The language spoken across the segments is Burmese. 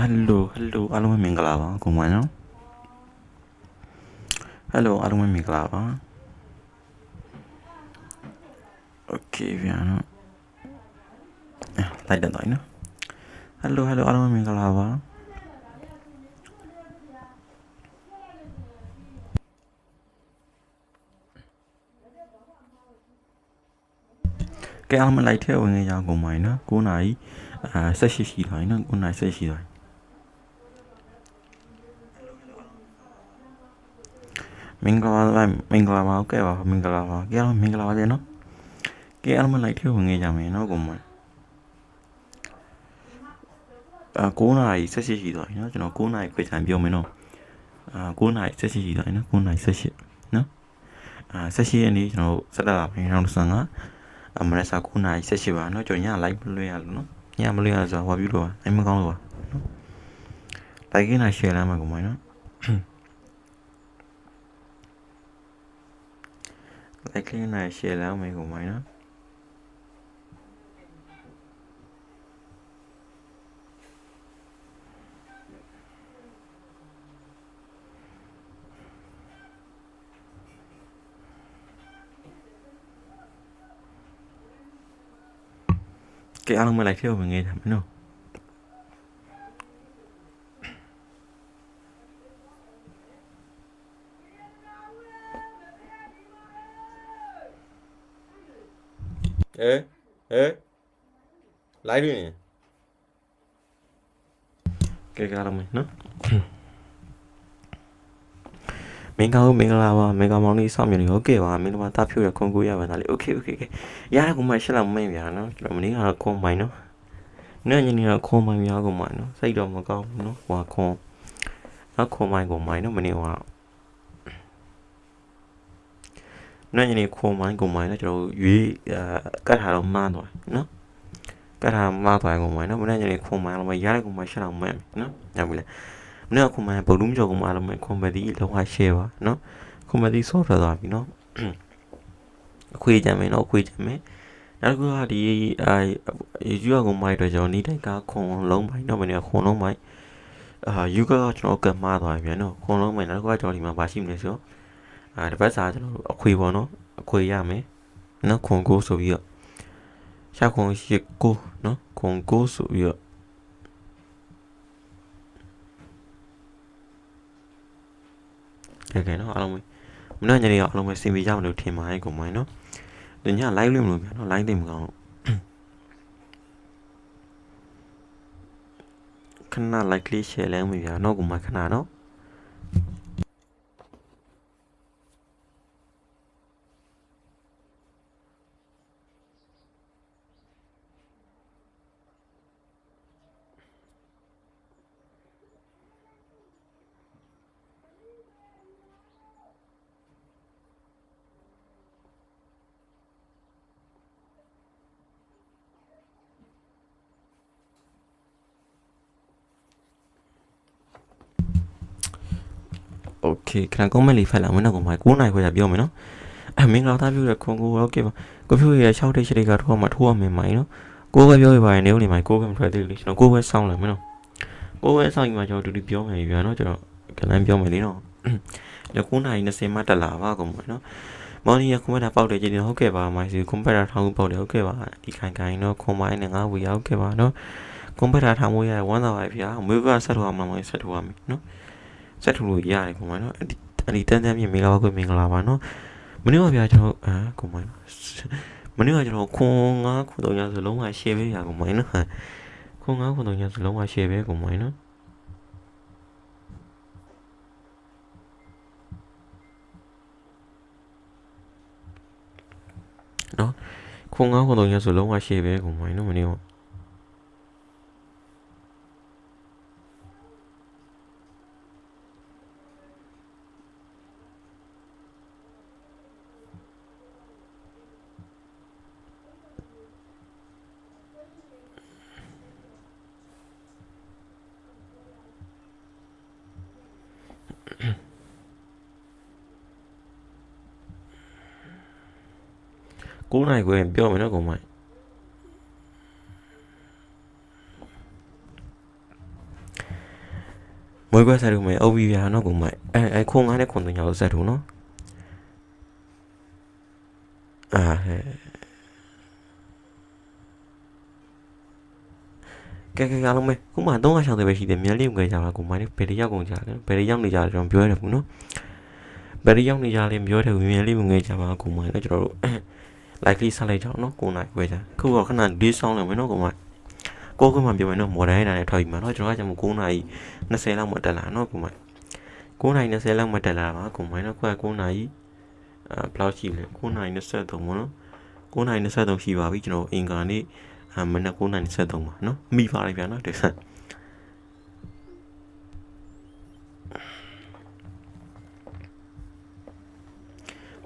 ဟယ်လိုဟယ်လိုအားလုံးပဲမင်္ဂလာပါကိုမွန်နော်ဟယ်လိုအားလုံးပဲမင်္ဂလာပါโอเคဗျာနော်အဲလိုက်တော့နော်ဟယ်လိုဟယ်လိုအားလုံးပဲမင်္ဂလာပါကဲအားမလိုက်ထဲဝင်ကြအောင်မိုင်းနော်9နာရီအာဆက်ရှိရှိသွားပြီနော်9နာရီဆက်ရှိသွားပြီ မင်္ဂလာပါမင်္ဂလာပါကဲပါမင်္ဂလာပါကဲအားမင်္ဂလာပါလေနော်ကဲအားမလိုက်ထဲဝင်ကြမယ်နော်ကိုမိုင်းအာ9နာရီဆက်ရှိရှိသွားပြီနော်ကျွန်တော်9နာရီခွေချန်ပြောမယ်နော်အာ9နာရီဆက်ရှိရှိသွားပြီနော်9နာရီဆက်ရှိနော်အာဆက်ရှိရဲ့နေ့ကျွန်တော်ဆက်တာမယ်2025အမရစာ9နာရီဆက်ရှိပါနော်ကျွန်တော်ည live လွှင့်ရလို့နော်ညမလွှင့်ရဆိုတော့ဟောပြလို့ပါအဲ့မကောင်းလို့ပါနော် like နဲ့ share လာမှာကိုမိုင်းနော် like နဲ့ share လာမယ်ကိုမိုင်းနော်ကဲအားလုံးမလိုက်ဖြစ်ဝင်ငယ် ဟဲဟဲလိုက်တွင် ကဲကားတော့မယ်နော်မင်္ဂလာမင်္ဂလာပါမေဂါမောင်လေးစောင့်မြင်နေဟုတ်ကဲ့ပါမင်္ဂလာတာဖြူရခွန်ကိုရပါသားလေโอเคโอเคโอเคရရကူမရှက်လောက်မိတ်ဗျာနော်ကျွန်တော်မင်းကတော့ခွန်မိုင်းနော်နေ့ညနေကခွန်မိုင်းများကုန်မိုင်းနော်စိတ်တော့မကောင်းဘူးနော်ဟွာခွန်နောက်ခွန်မိုင်းကုန်မိုင်းနော်မနေ့က နွဲ့ညနေခုံမိုင်းကုံမိုင်းလည်းကျွန်တော်ရွေးကတ်ထားတော့မှန်းသွားနော်ကတ်ထားမှန်းသွားကုံမိုင်းနော်မနွဲ့ညနေခုံမိုင်းလည်းမရတဲ့ကုံမိုင်းရှက်အောင်မှန်းနော်ညမလဲမနွဲ့ခုံမိုင်းဘလူးမကျော်ကုံမိုင်းလည်းခွန်မဒီလောက်ဟာ share ပါနော်ခွန်မဒီ software သွားပြီနော်အခွေကြမယ်နော်အခွေကြမယ်နောက်တစ်ခုကဒီအဲ YouTube ကုံမိုင်းအတွက်ကျွန်တော်နေတဲ့ကခွန်လုံးပိုင်းနော်မနွဲ့ခွန်လုံးပိုင်းအာ YouTube ကကျွန်တော်ကတ်မှားသွားပြီနော်ခွန်လုံးပိုင်းနောက်တစ်ခုကကျွန်တော်ဒီမှာမရှိမလဲဆိုတော့ အာတပတ်စာကျွန်တော်တို့အခွေပေါ့နော်အခွေရမယ်နော်ခွန်ကိုဆိုပြီးတော့ရှာခွန်ရှိကိုနော်ခွန်ကိုဆိုပြီးတော့ကဲကဲနော်အားလုံးပဲမနေ့ညနေကအားလုံးပဲစင်ပြေကြမလို့ထင်ပါတယ်ကိုမိုင်းနော်ညည live လို့မလို့ပြန်နော် live သိမကောင်းခဏ like လေး share လဲမပြနော်ကိုမိုင်းခဏနော် ခေခဏ comment လေးဖတ်လာမယ်နော်ကောင်မ9နိုင်ခွဲတာပြောမယ်နော်အဲမင်္ဂလာသားပြုတဲ့ခွန်ကိုဟုတ်ကဲ့ပါကိုဖြူရဲ့6တိရှိတဲ့ကထိုးမှထိုးရမယ်မိုင်းနော်ကိုပဲပြောပြပါရင်နေဦးနေမိုင်းကိုပဲမထွက်သေးလို့ကျွန်တော်ကိုပဲစောင့်လာမယ်နော်ကိုပဲစောင့်ပြီးမှကျွန်တော်ဒူဒီပြောမယ်ပြန်နော်ကျွန်တော်ကလန်းပြောမယ်လေနော်ကျွန်တော်9နိုင်20မှတက်လာပါကောင်မနော်မော်နီယာကွန်ပျူတာပေါက်တယ်ကြည့်နေဟုတ်ကဲ့ပါမိုင်းစီကွန်ပျူတာထောင်းပေါက်တယ်ဟုတ်ကဲ့ပါဒီခိုင်ခိုင်နော်ခွန်မိုင်းနဲ့ငါဝေရောက်ခဲ့ပါနော်ကွန်ပျူတာထောင်းမွေးရဝမ်းသာပါဗျာမွေးကဆက်ထုတ်အောင်မမွေးဆက်ထုတ်အောင်နော် ဆက်ထူလို့ရတယ်ကွန်မိုင်းနော်အဒီအဒီတန်းတန်းမြင်မင်္ဂလာပါကွမင်္ဂလာပါနော်မနေ့ကဗျာကျွန်တော်အာကွန်မိုင်းမနေ့ကကျွန်တော်ခွန်ငါခွန်တော့ညစလုံးဝ share ပေးရကွန်မိုင်းနော်ခွန်ငါခွန်တော့ညစလုံးဝ share ပေးကွန်မိုင်းနော်နော်ခွန်ငါခွန်တော့ညစလုံးဝ share ပေးကွန်မိုင်းနော်မနေ့က 9နိုင်ခွဲပြောမယ်နော်ကွန်မိုင်းမွေးခွဲဆက်ထုတ်မယ်အုပ်ပြီးပြာနော်ကိုမိုက်အဲအဲခုံငါးနဲ့ခုံသုံးညောက်ဆက်ထုတ်နော်အာဟဲကဲကဲအားလုံးပဲခုမှ360ပဲရှိတယ်မြန်လေးဝင်ကြပါကိုမိုက်ဘယ်တွေရောက်ကုန်ကြလဲဘယ်တွေရောက်နေကြလဲကျွန်တော်ပြောရတယ်ဘူးနော်ဘယ်တွေရောက်နေကြလဲပြောတယ်မြန်လေးဝင်ကြပါကိုမိုက်လည်းကျွန်တော်တို့ likely ဆက်လိုက်ကြအောင်နော်ကိုနိုင်ဝယ်ကြခုတော့ခဏလေးဆောင်းလိုက်မယ်နော်ကိုမိုက်ကိုကမှပြောမယ်နော် modern နဲ့ထွက်ပြီးမှာနော်ကျွန်တော်ကကျွန်တော်9နာရီ20လောက်မှတက်လာနော်ကိုမိုက်9နာရီ20လောက်မှတက်လာပါကိုမိုက်နော်ကိုက9နာရီအဲဘယ်လောက်ရှိလဲ9နာရီ23ပေါ့နော်9နာရီ23ရှိပါပြီကျွန်တော်အင်ကာနေ့အမနက်9နာရီ23ပါနော်မိပါလိုက်ဗျာနော်ဒီဆက်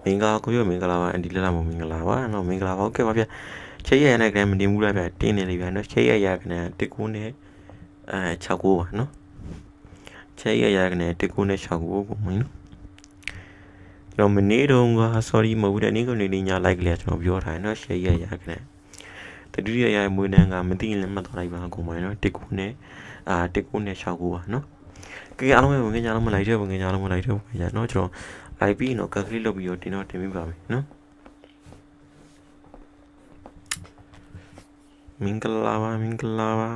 မင်္ဂလာကိုပြောမင်္ဂလာပါအန်ဒီလက်လာမမင်္ဂလာပါနော်မင်္ဂလာပါဟုတ်ကဲ့ပါဗျာချိတ်ရရနဲ့ကလည်းမတင်ဘူးလားဗျာတင်းနေလေဗျာနော်ချိတ်ရရကလည်းတစ်ကူနဲ့အဲ6ကိုပါနော်ချိတ်ရရကလည်းတစ်ကူနဲ့6ကိုကိုမင်းနော်ကျွန်တော်မနေ့တုန်းက sorry မဟုတ်ဘူးတဲ့နေ့ကနေနေ့ည like လေကျွန်တော်ပြောထားတယ်နော်ချိတ်ရရကလည်းတတိယရရမွေးနှန်းကမသိရင်လည်းမှတ်သွားလိုက်ပါကိုမင်းနော်တစ်ကူနဲ့အာတစ်ကူနဲ့6ကိုပါနော်ကဲအားလုံးပဲဝင်ကြအောင်မလိုက်တဲ့ဝင်ကြအောင်မလိုက်တဲ့ဝင်ကြနော်ကျွန်တော် လိုက်ပြီးတော့ကက်ကလေးလုပ်ပြီးတော့တင်တော့တင်ပြပါမယ်နော်မင်္ဂလာပါမင်္ဂလာပါ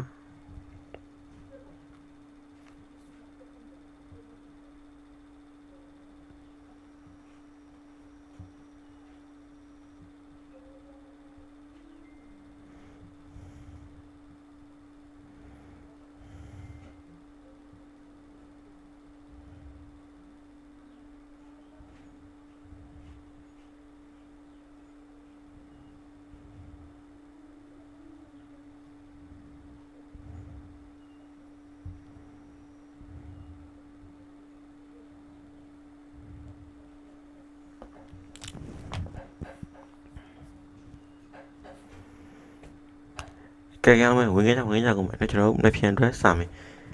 ကဲကဲအောင်ဝင်ခဲ့ကြဝင်ကြကုန်မယ်နော်ကျွန်တော်တို့နှစ်ပြန်အတွက်စာမယ်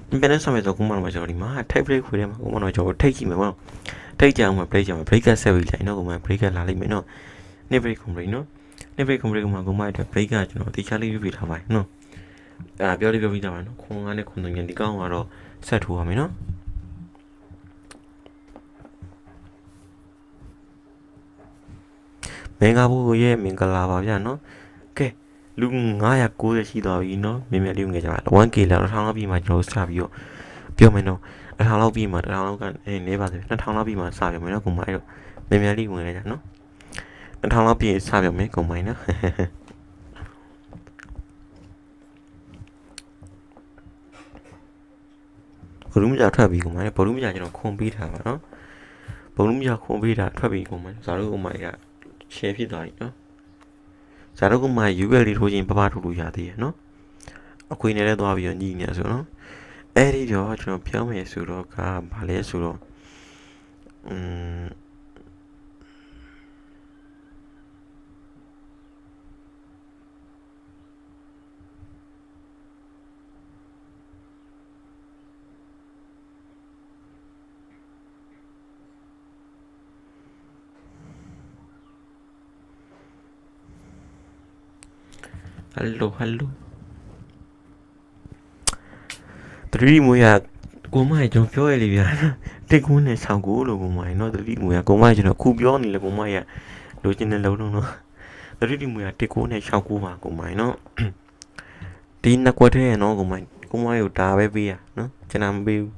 ဒီပြန်နဲ့စာမယ်ဆိုခုမှတော့ကျွန်တော်ဒီမှာ type break ခွေထဲမှာခုမှတော့ကျွန်တော်ထိတ်ကြည့်မယ်ပေါ့နော်ထိတ်ကြအောင်မှာ break ကြအောင် break ဆက်ပြီးလိုက်နော်ခုမှ break လာလိမ့်မယ်နော်နေ့ break ကုန် break နော်နေ့ break ကုန် break မှာခုမှအတွက် break ကကျွန်တော်တခြားလေးပြပြထားပါတယ်နော်အာပြောလေးပြောပြီးသားပါနော်ခွန်ငါးနဲ့ခွန်သုံးညဒီကောင်းကတော့ဆက်ထိုးရမယ်နော်မင်္ဂလာဘူးရဲ့မင်္ဂလာပါဗျာနော်ကဲ လူ990ရှိသွားပြီเนาะမြင်မြင်လေးငယ်ကြပါ 1k လောက်1000လောက်ပြီးမှကျွန်တော်စပြီးတော့ပြောမယ်နော်1000လောက်ပြီးမှ1000လောက်ကအဲနေပါစေ2000လောက်ပြီးမှစပြောမယ်နော်ကုန်မိုင်းတော့မြင်မြင်လေးဝင်လိုက်ကြနော်2000လောက်ပြီးစပြောမယ်ကုန်မိုင်းနော်ဘလူးမကြထွက်ပြီးကုန်မိုင်းဘလူးမကြကျွန်တော်ခွန်ပေးထားပါနော်ဘလူးမကြခွန်ပေးတာထွက်ပြီးကုန်မိုင်းဇာတို့ကုန်မိုင်းက share ဖြစ်သွားပြီနော် ဇာတော့ကမှ UL လေးထိုးချင်းပပထိုးလို့ရသေးရဲ့နော်အခွေနဲ့လည်းသွားပြီးတော့ညီနေဆိုနော်အဲ့ဒီတော့ကျွန်တော်ပြောမယ်ဆိုတော့ကဘာလဲဆိုတော့อื ဟယ်လိုဟယ်လိုတတိမွေရကိုမကြီးကျွန်တော်ပြောရလေဗျာတစ်ကူးနဲ့ဆောင်းကူလို့ကိုမကြီးနော်တတိမွေရကိုမကြီးကျွန်တော်ခုပြောနေလေကိုမကြီးကလိုချင်တဲ့လုံးလုံးနော်တတိမွေရတစ်ကူးနဲ့ဆောင်းကူပါကိုမကြီးနော်ဒီနှစ်ကွက်ထဲရနော်ကိုမကြီးကိုမကြီးကိုဒါပဲပေးရနော်ကျွန်တော်မပေးဘူး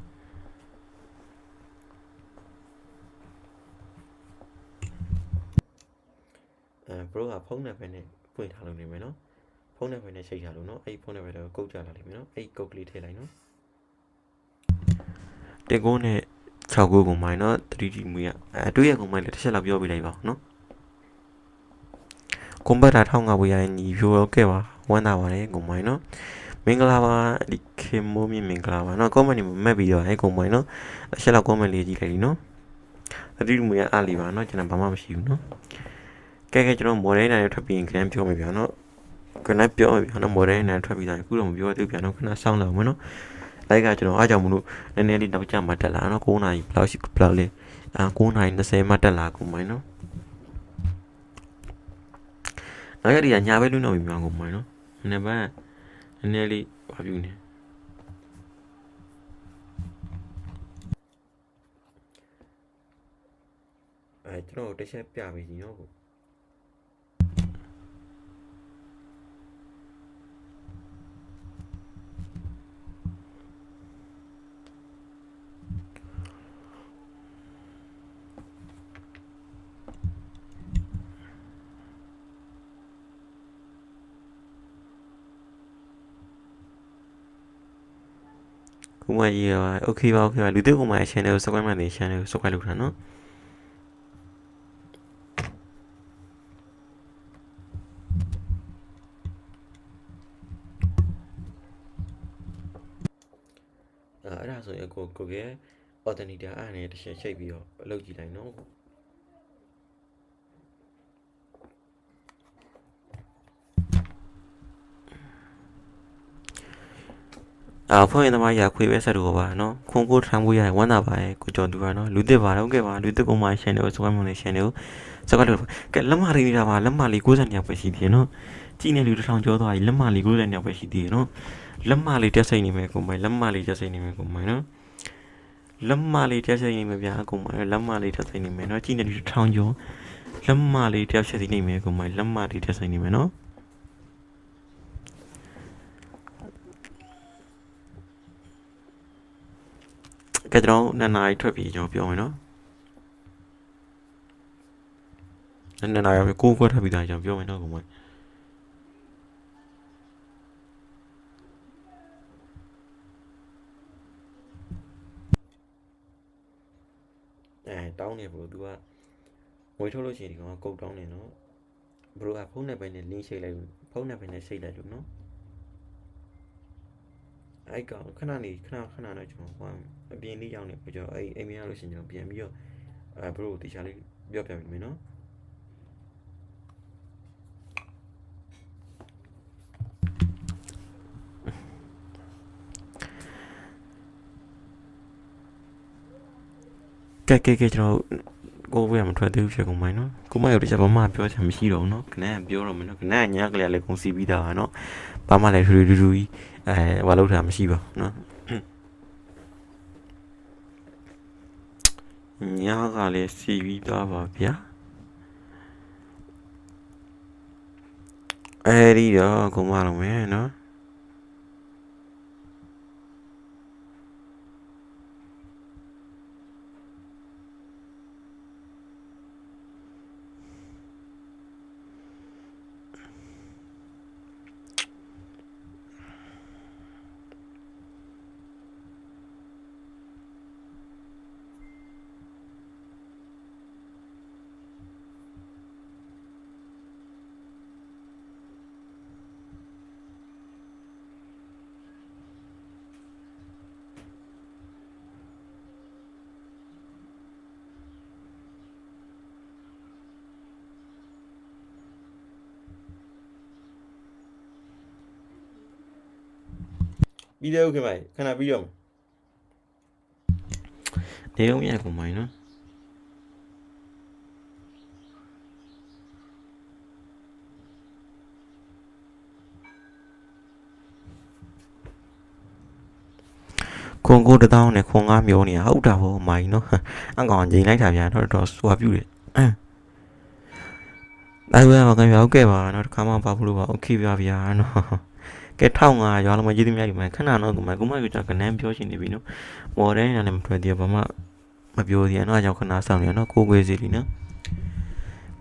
အဲ bro ကဖုန်းနံပါတ်နဲ့ဖွင့်ထားလို့နေမယ်နော် ဖုန်းနံပါတ်နဲ့ချိန်ထားလို့နော်အဲ့ဒီဖုန်းနံပါတ်တော့ကုတ်ကြလာလိမ့်မယ်နော်အဲ့ဒီကုတ်ကလေးထည့်လိုက်နော်တင်ကုန်းနဲ့6ကိုကုန်မိုင်းနော် 3D မူရအဲတွေ့ရကုန်မိုင်းလည်းတစ်ချက်လောက်ပြောပြလိုက်ပါဦးနော်ကွန်ပျူတာထောင်းငါဝေးရရင်ညီဖြိုးတော့ခဲ့ပါဝမ်းသာပါတယ်ကုန်မိုင်းနော်မင်္ဂလာပါဒီခေမိုးမြင့်မင်္ဂလာပါနော် comment မှာမက်ပြီးတော့အဲကုန်မိုင်းနော်တစ်ချက်လောက် comment လေးကြည့်လိုက်လीနော် 3D မူရအားလီပါနော်ကျွန်တော်ဘာမှမရှိဘူးနော်ကဲကဲကျွန်တော် model နဲ့ထွက်ပြီးရင် grand ပြောမယ်ဗျာနော် ခဏပြောပြီဟာနော် model နဲ့ထွက်ပြီးသားခုတော့မပြောသေးဘူးပြန်တော့ခဏစောင့်လောက်မယ်နော် like ကကျွန်တော်အားကြောင့်မလို့နည်းနည်းလေးနောက်ကျမှတက်လာနော်9နာရီဘလောက်ရှိဘလောက်လဲအာ9နာရီ20မှတက်လာကုန်မိုင်းနော်နောက်ရက်ဒီကညာဘက်လွတ်တော့ပြီမြောင်ကုန်မိုင်းနော်နံပါတ်နည်းနည်းလေးဘာပြုနေအဲကျွန်တော်တစ်ချက်ပြပေးစီနော်ကို ကိုမကြီးရောโอเคပါโอเคပါလူတစ်ကိုမရဲ့ channel ကို subscribe မှနေ channel ကို subscribe လုပ်ထားနော် အဲအဲ့ဒါဆိုရင်ကိုကိုက alternator အဲ့ဒါနဲ့တစ်ချက်ချိတ်ပြီးတော့အလုပ်ကြည့်လိုက်နော် အာဖွင့်ရင်သမားရခွေပဲဆက်တော့ပါနော်ခွန်ကိုထမ်းဖို့ရဝမ်းသာပါရဲ့ကိုကျော်သူပါနော်လူတစ်ပါတော့ကဲပါလူတစ်ကိုမ channel ကို subscribe မှနေ channel ကို subscribe လုပ်ပါကဲလက်မလေးနေတာပါလက်မလေး60ညောက်ပဲရှိသေးတယ်နော်ကြည့်နေလူတစ်ထောင်ကျော်သွားပြီလက်မလေး60ညောက်ပဲရှိသေးတယ်နော်လက်မလေးတက်စိတ်နေမယ်ကိုမိုင်လက်မလေးတက်စိတ်နေမယ်ကိုမိုင်နော်လက်မလေးတက်စိတ်နေမယ်ဗျာကိုမိုင်လက်မလေးတက်စိတ်နေမယ်နော်ကြည့်နေလူတစ်ထောင်ကျော်လက်မလေးတက်စိတ်နေမယ်ကိုမိုင်လက်မလေးတက်စိတ်နေမယ်နော် ကဲကျွန်တော်နှစ်နာရီထွက်ပြီးကျွန်တော်ပြောမယ်နော်နှစ်နာရီပဲကိုယ်ကွက်ထွက်ပြီးသားကျွန်တော်ပြောမယ်နော်ကောင်မအဲတောင်းနေဘလို့ तू ကငွေထုတ်လို့ရှိရင်ဒီကောင်ကကုတ်တောင်းနေနော်ဘလို့ကဖုန်းနဲ့ပဲနဲ့ link ရှိတ်လိုက်လို့ဖုန်းနဲ့ပဲနဲ့ရှိတ်လိုက်လို့နော် အဲ့ကောင်ခဏနေခဏခဏတော့ကျွန်တော်ဟိုအပြင်လေးရောက်နေပြီကျွန်တော်အဲ့အိမ်မရလို့ရှိရင်ကျွန်တော်ပြန်ပြီးတော့အဲဘလို့တီချာလေးပြောပြပေးမယ်နော်ကဲကဲကဲကျွန်တော်ကိုယ်ဝယ်မထွက်သေးဘူးဖြစ်ကုန်မိုင်းနော်ကိုမရုပ်တခြားဘာမှပြောချင်မရှိတော့ဘူးနော်ခဏကပြောတော့မယ်နော်ခဏကညာကလေးလည်းကုန်စီပြီးသားပါနော် ဘာမှလည်းထူထူထူထူကြီးအဲဘာလို့ထားမရှိပါဘူးနော်ညာကလည်းစီပြီးသားပါဗျာအဲဒီတော့ကိုမလုံးမယ်နော် ပြီးသေးဦးခင်ဗျခဏပြီးတော့မယ် နေတော့မြတ်ကုန်မိုင်းနော်ခွန်ကိုတထောင်းနဲ့ခွန်ငါမျိုးနေရဟုတ်တာဟောမိုင်းနော်အကောင်ဂျိန်လိုက်တာဗျာတော့တော့စွာပြူတယ်အဲအဲ့ဝဲမှာကံရောက်ခဲ့ပါနော်တခါမှပါဘူးလို့ပါโอเคပါဗျာနော် ကဲထောင်းငါရွာလုံးမကြီးသမျှဒီမှာခဏတော့ကမကမကကျွန်တော်ကနန်းပြောရှင်နေပြီနော်မော်ဒန်နဲ့လည်းမထွက်သေးဘာမှမပြောသေးဘူးနော်အကြောင်းခဏဆောင်နေနော်ကိုခွေးစီလीနော်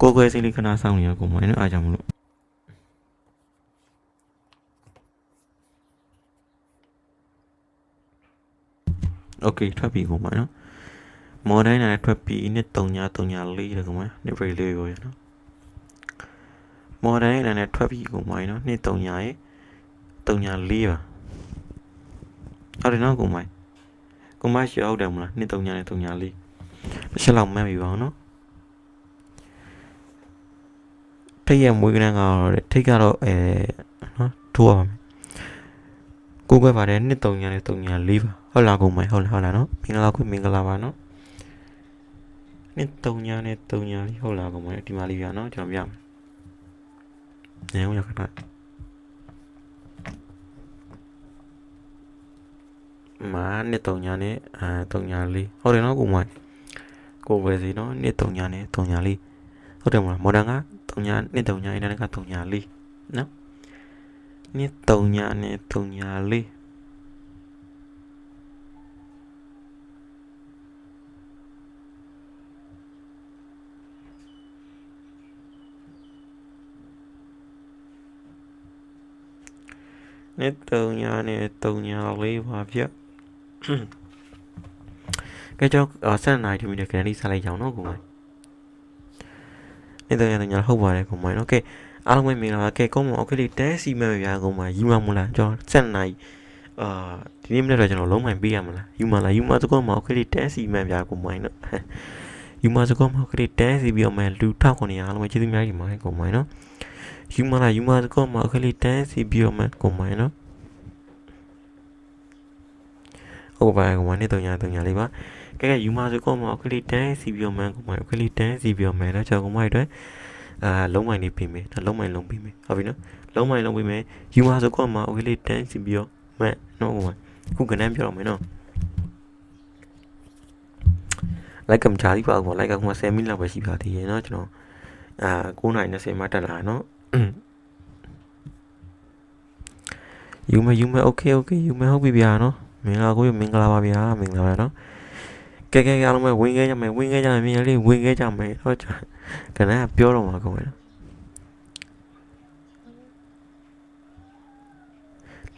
ကိုခွေးစီလီခဏဆောင်နေရကိုမိုင်းနော်အားကြောင့်မလို့ โอเคထွက်ပြီကုန်ပါနော်မော်ဒိုင်းနဲ့ထွက်ပြီနှစ်3ည3ည4ရကုန်ပါနှစ်ပြေလေးရောရနော်မော်ဒိုင်းနဲ့ထွက်ပြီကုန်ပါနော်နှစ်3ညရေ 3ည4ပါဟုတ်တယ်နော်ကုန်ပါကုန်မရှိဟုတ်တယ်မလားနှစ်3ညနဲ့3ည4တစ်ချက်လောက်မှတ်ပြီပါအောင်နော်ထိတ်ရမွေးကနန်းကတော့ထိတ်ကတော့အဲနော်ထိုးရပါမယ်ကိုကွယ်ပါတယ်နှစ်3ညနဲ့3ည4ပါဟုတ်လားကုန်မိုင်ဟုတ်လားဟုတ်လားနော်မင်္ဂလာခွမင်္ဂလာပါနော်နှစ်3ညာနဲ့3ညာလေးဟုတ်လားကုန်မိုင်ဒီမှာလေးပြနော်ကျွန်တော်ပြမယ်နေဦးရခဏ မာနှစ်3ညာနဲ့အဲ3ညာလေးဟုတ်တယ်နော်ကုန်မိုင်ကိုဝယ်စီနော်နှစ်3ညာနဲ့3ညာလေးဟုတ်တယ်မလားမော်ဒန်က3ညာနှစ်3ညာအင်တာနက်က3ညာလေးနော်နှစ်3ညာနဲ့3ညာလေးနဲ့3ညာနဲ့3ညာလေးပါဗျ ကဲကျွန်တော်ဆက်နိုင်ထူမီနဲ့ခဏလေးဆက်လိုက်ကြအောင်နော်ကိုမိုင်းနေတော့ရတဲ့ညာဟုတ်ပါတယ်ကိုမိုင်းနော်ကဲအားလုံးပဲမင်္ဂလာပါကဲကောင်းမွန် okay လေးတန်းစီမဲ့ဗျာကိုမိုင်းယူမမလားကျွန်တော်ဆက်နိုင်အာဒီနေ့မနေ့တော့ကျွန်တော်လုံးမိုင်းပေးရမလားယူမလားယူမစကောမှာ okay လေးတန်းစီမဲ့ဗျာကိုမိုင်းနော်ယူမစကောမှာ okay လေးတန်းစီပြီးတော့မှလူ1900အားလုံးပဲကျေးဇူးများကြီးပါတယ်ကိုမိုင်းနော်ယူမလားယူမစကောမှာ okay လေးတန်းစီပြီးတော့မှကိုမိုင်းနော် ဟုတ်ပါရဲ့ကိုမိုင်းနေတော့ညာတော့ညာလေးပါကဲကဲယူမစကောမှာအခလေးတန်းစီပြီးတော့မှကိုမိုင်းအခလေးတန်းစီပြီးတော့မှတော့ကျွန်တော်ကိုမိုင်းအတွက်အာလုံးမိုင်းလေးပြင်မယ်ဒါလုံးမိုင်းလုံးပြင်မယ်ဟုတ်ပြီနော်လုံးမိုင်းလုံးပြင်မယ်ယူမစကောမှာအခလေးတန်းစီပြီးတော့မှနော်ကိုမိုင်းခုကနန်းပြောတော့မယ်နော်လိုက်ကမချာလေးပါဦးလိုက်ကkuma 10မိနစ်လောက်ပဲရှိပါသေးရဲ့เนาะကျွန်တော်အာ9:20မှာတက်လာเนาะ ယူမယ်ယူမယ်โอเคโอเคယူမယ်ဟုတ်ပြီဗျာနော် မင်္ဂလာကိုမင်္ဂလာပါဗျာမင်္ဂလာပါနော်ကဲကဲအားလုံးပဲဝင်ခဲ့ကြမယ်ဝင်ခဲ့ကြမယ်မြန်လေးဝင်ခဲ့ကြမယ်တော့ကျွန်ကနကပြောတော့မှာကောင်းမယ်နော်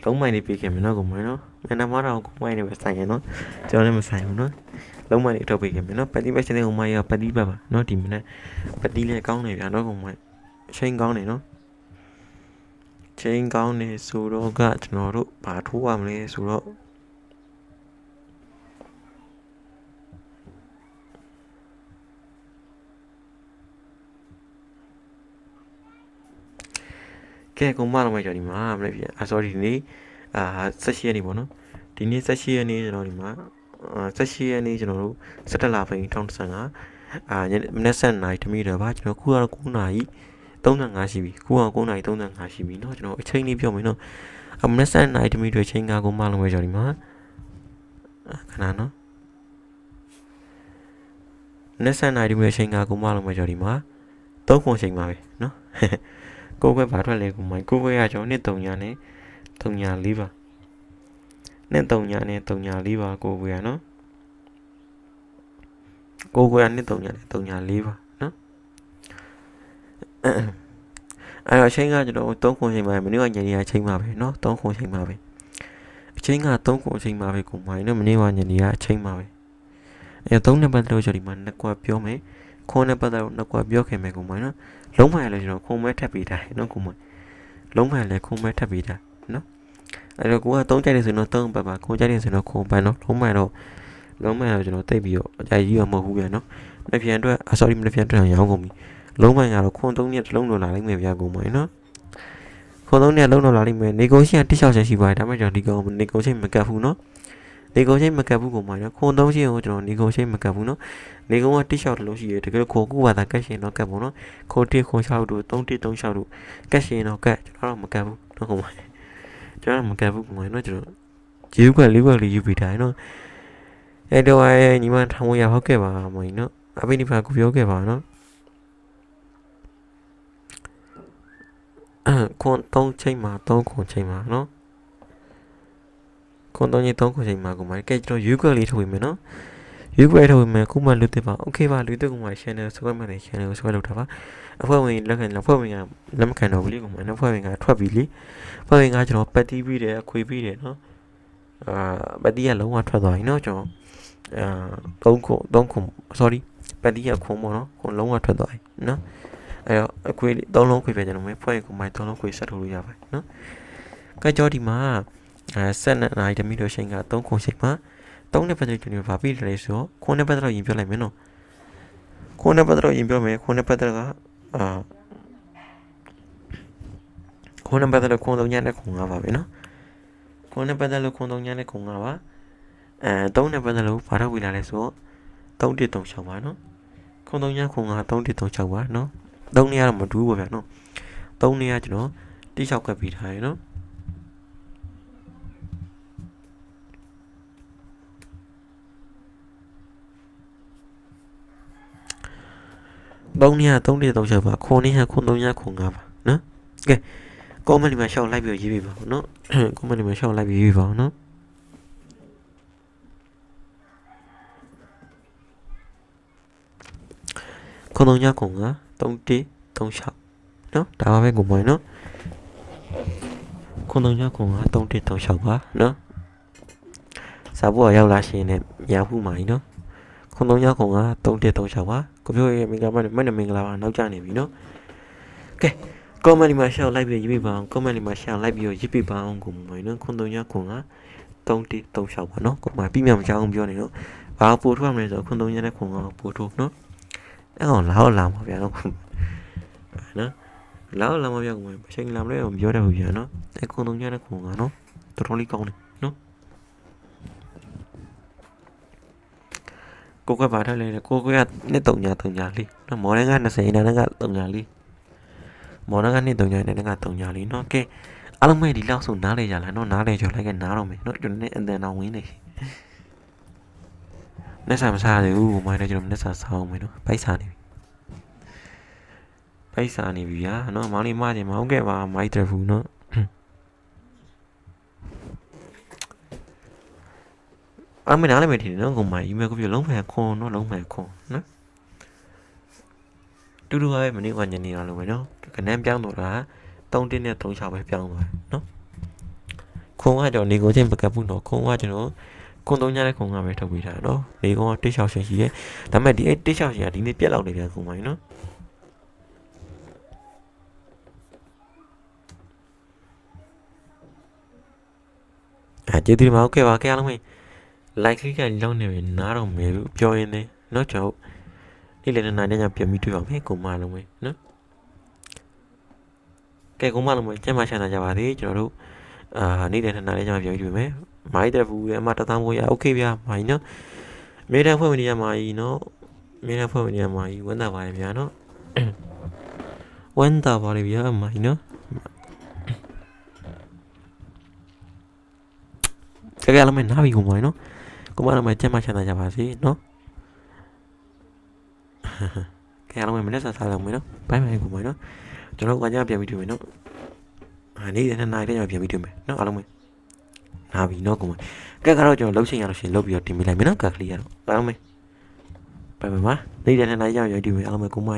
လုံးမိုင်းလေးပြေးခဲ့မယ်နော်ကောင်းမယ်နော်မနမတော့ကိုမိုင်းနေပဲဆိုင်ရနော်ကျွန်တော်လည်းမဆိုင်ဘူးနော်လုံးမိုင်းလေးထုတ်ပေးခဲ့မယ်နော်ပတိပဲရှင်တဲ့ကိုမိုင်းရပတိပဲပါနော်ဒီမနေ့ပတိလေးကောင်းနေဗျာနော်ကောင်းမိုင်းအချိန်ကောင်းနေနော်ချိန်ကောင်းနေဆိုတော့ကကျွန်တော်တို့ဘာထိုးရမလဲဆိုတော့ ကဲကုမလုံးမကျော်ဒီမှာမလေးပြအာ sorry ဒီနေ့အာ16ရက်နေ့ပေါ့နော်ဒီနေ့16ရက်နေ့ကျွန်တော်ဒီမှာအာ16ရက်နေ့ကျွန်တော်တို့17လပိုင်း2015အာညမနေ့7နာရီတမိတော့ပါကျွန်တော်ခုကတော့9နာရီ35ရှိပြီခုက9နာရီ35ရှိပြီเนาะကျွန်တော်အချိန်လေးပြောမယ်เนาะအမနေ့7နာရီတမိတော့ချိန်ကကုမလုံးမကျော်ဒီမှာခဏเนาะနေ့7နာရီတမိတော့ချိန်ကကုမလုံးမကျော်ဒီမှာ3ခွန်ချိန်ပါပဲเนาะ ကိုခွဲဘာထွက်လဲကိုမိုင်းကိုခွဲရကျွန်တော်နှစ်3ညာနဲ့3ညာ4ပါနှစ်3ညာနဲ့3ညာ4ပါကိုခွဲရနော်ကိုခွဲရနှစ်3ညာနဲ့3ညာ4ပါနော်အဲ့တော့အချိန်ကကျွန်တော်3ခုချိန်ပါပဲမနေ့ကညနေအချိန်ပါပဲနော်3ခုချိန်ပါပဲအချိန်က3ခုအချိန်ပါပဲကိုမိုင်းနော်မနေ့ကညနေကအချိန်ပါပဲအဲ့တော့3နှစ်ပတ်လို့ကျွန်တော်ဒီမှာနှစ်ကွာပြောမယ် ခွန်နဲ့ပတ်သက်လို့နှစ်ကွာပြောခင်မယ်ကိုမိုင်းနော်လုံးမှန်လည်းကျွန်တော်ခုံမဲထပ်ပေးတာနော်ခုံမလုံးမှန်လည်းခုံမဲထပ်ပေးတာနော်အဲ့တော့ကိုကသုံးကြိုက်တယ်ဆိုတော့သုံးပတ်ပါခုံကြိုက်တယ်ဆိုတော့ခုံပန်းနော်လုံးမှန်တော့လုံးမှန်တော့ကျွန်တော်တိတ်ပြီးတော့အကြိုက်ကြီးတော့မဟုတ်ဘူးဗျာနော်မနေ့ပြန်အတွက် sorry မနေ့ပြန်အတွက်ရောင်းကုန်ပြီလုံးမှန်ကတော့ခုံသုံးရက်တစ်လုံးတော့လာလိမ့်မယ်ဗျာကိုမိုင်းနော်ခုံသုံးရက်လုံးတော့လာလိမ့်မယ်နေကုန်ရှိရတိလျှောက်ချက်ရှိပါတယ်ဒါပေမဲ့ကျွန်တော်ဒီကောင်နေကုန်ရှိမကတ်ဘူးနော် နေကုန်ရှိမကတ်ဘူးကိုမိုင်းနော်ခုံသုံးရှိကိုကျွန်တော်နေကုန်ရှိမကတ်ဘူးနော်နေကုန်ကတိလျှောက်တစ်လုံးရှိတယ်တကယ်ခေါ်ကူပါတာကတ်ရှင်တော့ကတ်ပေါ့နော်ခိုးတစ်ခိုး6တို့3တစ်3 6တို့ကတ်ရှင်တော့ကတ်ကျွန်တော်တော့မကတ်ဘူးနော်ကောင်မကျွန်တော်မကတ်ဘူးကောင်မနော်ကျွန်တော်ဂျီယူကလေးကလေးယူပြီးတိုင်းနော်အဲ့တော့အဲညီမထောင်ဝရဟုတ်ခဲ့ပါမင်းနော်အပိနိဖာကိုပြောခဲ့ပါနော်ခွန်3ချိန်မှာ3ခွန်ချိန်မှာနော် ခွန်သုံးကြီးသုံးခုချိန်မှာကိုမကဲကျွန်တော် YouTube လေးထုတ်ဝင်မယ်နော် YouTube ထုတ်ဝင်မယ်ကိုမလူသစ်ပါ Okay ပါလူသစ်ကိုမ channel subscribe နဲ့ channel ကို subscribe လုပ်ထားပါအဖွဲ့ဝင်လက်ခံအဖွဲ့ဝင်ကလက်မခံတော့ဘူးလေကိုမနော်အဖွဲ့ဝင်ကထွက်ပြီလေအဖွဲ့ဝင်ကကျွန်တော်ပတ်တီးပြီးတယ်အခွေပြီးတယ်နော်အာပတ်တီးကလုံးဝထွက်သွားပြီနော်ကျွန်တော်အာသုံးခုသုံးခု sorry ပတ်တီးကခုံပေါ့နော်ခုံလုံးဝထွက်သွားပြီနော်အဲ့တော့အခွေသုံးလုံးခွေပဲကျွန်တော်မယ်ဖွဲ့ရင်ကိုမိုင်းသုံးလုံးခွေဆက်ထုတ်လို့ရပါတယ်နော်ကဲကြောဒီမှာ အဲဆက်နေနိုင်တမီတော့ရှင်က3ခုရှိမှာ3နဲ့ပတ်သက်ကျွန်တော်ဗာပြီးတယ်လေဆိုတော့ခွန်းနဲ့ပတ်သက်တော့ရင်ပြောလိုက်မယ်နော်ခွန်းနဲ့ပတ်သက်တော့ရင်ပြောမယ်ခွန်းနဲ့ပတ်သက်ကအာခွန်းနဲ့ပတ်သက်လို့ခွန်းသုံးညနဲ့ခွန်း၅ပါပဲနော်ခွန်းနဲ့ပတ်သက်လို့ခွန်းသုံးညနဲ့ခွန်း၅ပါအဲ3နဲ့ပတ်သက်လို့ဘာတော့ဝေလာလဲဆိုတော့3 1 3 6ပါနော်ခွန်းသုံးညခွန်း၅3 1 3 6ပါနော်3နေရာတော့မတူဘူးပေါ့ဗျာနော်3နေရာကျွန်တော်တိလျှောက်ကပ်ပြီးထားရနော်3နှ စ်3နှစ်3ချက်ပါခွန်နှစ်ဟာခွန်3ညခွန်5ပါနော်ကဲ comment မှာရှောက်လိုက်ပြီးရေးပြပါဦးနော် comment မှာရှောက်လိုက်ပြီးရေးပြပါဦးနော်ခွန်3ညခွန်5 3 1 3 6နော်ဒါပါပဲကိုမွေးနော်ခွန်3ညခွန်5 3 1 3 6ပါနော်စာဖို့ရောက်လာရှင်နဲ့ရဖို့မှာကြီးနော်ခွန်3ညခွန်5 3 1 3 6ပါ ကိုပြောရဲ့မင်္ဂလာပါမနေ့မင်္ဂလာပါနောက်ကျနေပြီနော်ကဲ comment မှာ share လိုက်ပြီးရေးပြပါအောင် comment မှာ share လိုက်ပြီးတော့ရေးပြပါအောင်ကိုမွေးနော်ခွန်3ညခွန်5 3 1 3 6ပါနော်ကိုမပြီးမြမချအောင်ပြောနေနော်ဘာပို့ထုတ်ရမလဲဆိုခွန်3ညနဲ့ခွန်5ပို့ထုတ်နော်အဲ့ကောင်လာတော့လာမှာဗျာနော်နော်လာတော့လာမှာဗျာကိုမချိန်လာမလဲတော့ပြောတယ်ဘူးဗျာနော်အဲ့ခွန်3ညနဲ့ခွန်5နော်တော်တော်လေးကောင်းတယ် ကိုကွက်ပါထွက်လဲကိုကွက်ကနှစ်တုံညာတုံညာလေးနော်မော်ဒန်က20နာနကတုံညာလေးမော်ဒန်ကနှစ်တုံညာနဲ့နကတုံညာလေးနော်ကဲအားလုံးပဲဒီလောက်ဆိုနားလေကြလားနော်နားလေကြော်လိုက်ကနားတော့မယ်နော်ကျွန်တော်လည်းအန်တန်တော်ဝင်နေနေစားမစားသေးဘူးမိုင်းလည်းကျွန်တော်နေစားစားအောင်မယ်နော်ပိုက်စားနေပြီပိုက်စားနေပြီဗျာနော်မောင်လေးမကျင်မဟုတ်ခဲ့ပါမိုက်တယ်ဘူးနော် အားလုံးမနားလည်းမထင်နော်ကိုမကြီးမဲကိုပြလုံးဖန်ခွန်နော်လုံးဖန်ခွန်နော်တူတူပဲမနေ့ကညနေလာလို့ပဲနော်ကနန်းပြောင်းတော့တာ3တင်းနဲ့3ချောင်းပဲပြောင်းသွားတယ်နော်ခွန်ကတော့နေကုန်ချင်းပကပ်ဘူးနော်ခွန်ကကျွန်တော်ခွန်သုံးညနဲ့ခွန်ကပဲထုတ်ပေးတာနော်နေကုန်ကတိချောင်းရှင်ရှိရဲဒါပေမဲ့ဒီအဲ့တိချောင်းရှင်ကဒီနေ့ပြက်လောက်နေပြန်ခွန်မကြီးနော်အဲကျေးဇူးတင်ပါဟုတ်ကဲ့ပါခင်ဗျားလုံးဝင် like လေးကလောက်နေပြီနားတော့မယ်လို့ပြောရင်းနေနော်ကျွန်တော် နေ့လည်နဲ့နိုင်တဲ့ညပြန်ပြီးတွေ့ပါမယ်ကိုမလုံးပဲနော်ကဲကိုမလုံးပဲကျမ်းမချမ်းသာကြပါသေးကျွန်တော်တို့အာနေ့လည်နဲ့နိုင်တဲ့ညပြန်ပြီးတွေ့မယ်မိုင်းတဲ့ဘူးရဲ့အမတသန်းဖို့ရโอเคဗျာမိုင်းနော်မေတ္တာဖွဲ့ဝင်နေရမှာကြီးနော်မေတ္တာဖွဲ့ဝင်နေရမှာကြီးဝမ်းသာပါရဲ့ဗျာနော်ဝမ်းသာပါလေဗျာမိုင်းနော်ကဲကဲလုံးမနားပြီကိုမိုင်းနော် ကိုမလုံးမကျမ်းမချမ်းသာကြပါစေနော်ကဲအားလုံးပဲမနေ့ကစားလောက်မယ်နော်ဘိုင်ဘိုင်ကိုမယ်နော်ကျွန်တော်ကညပြန်ပြီးတွေ့မယ်နော်အာနေ့နဲ့နိုင်တဲ့ညပြန်ပြီးတွေ့မယ်နော်အားလုံးပဲနာပြီနော်ကိုမယ်ကဲကတော့ကျွန်တော်လှုပ်ရှင်ရလို့ရှင်လှုပ်ပြီးတော့တင်ပေးလိုက်မယ်နော်ကကလေးရတော့အားလုံးပဲဘိုင်ဘိုင်ပါနေ့နဲ့နိုင်ကြရတွေ့မယ်အားလုံးပဲကိုမ